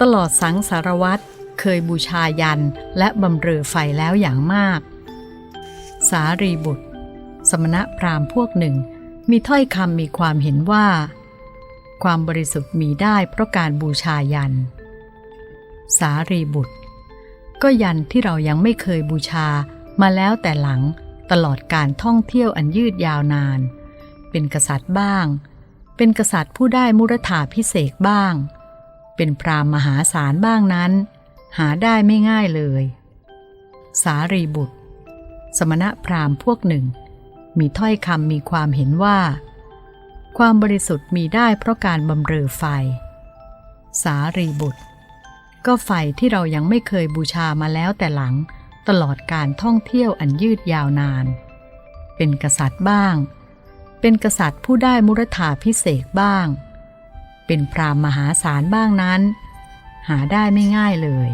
ตลอดสังสารวัตรเคยบูชายันและบำเรอไฟแล้วอย่างมาก สารีบุตร สมณะพราหมณ์พวกหนึ่ง มีถ้อยคำมีความเห็นว่า ความบริสุทธิ์มีได้เพราะการบูชายัน สารีบุตร ก็ยันที่เรายังไม่เคยบูชามาแล้วแต่หลังตลอดการท่องเที่ยวอันยืดยาวนาน เป็นกษัตริย์บ้าง เป็นกษัตริย์ผู้ได้มุรธาพิเศษบ้าง เป็นพรามมหาศาลบ้างนั้น หาได้ไม่ง่ายเลย สารีบุตร สมณะพราหมณ์พวกหนึ่ง มีถ้อยคำมีความเห็นว่า ความบริสุทธิ์มีได้เพราะการบำเรอไฟ สารีบุตร ก็ไฟที่เรายังไม่เคยบูชามาแล้วแต่หลังตลอดการท่องเที่ยวอันยืดยาวนาน เป็นกษัตริย์บ้าง เป็นกษัตริย์ผู้ได้มุรธาพิเศษบ้าง เป็นพรามมหาศาลบ้างนั้น หาได้ไม่ง่ายเลย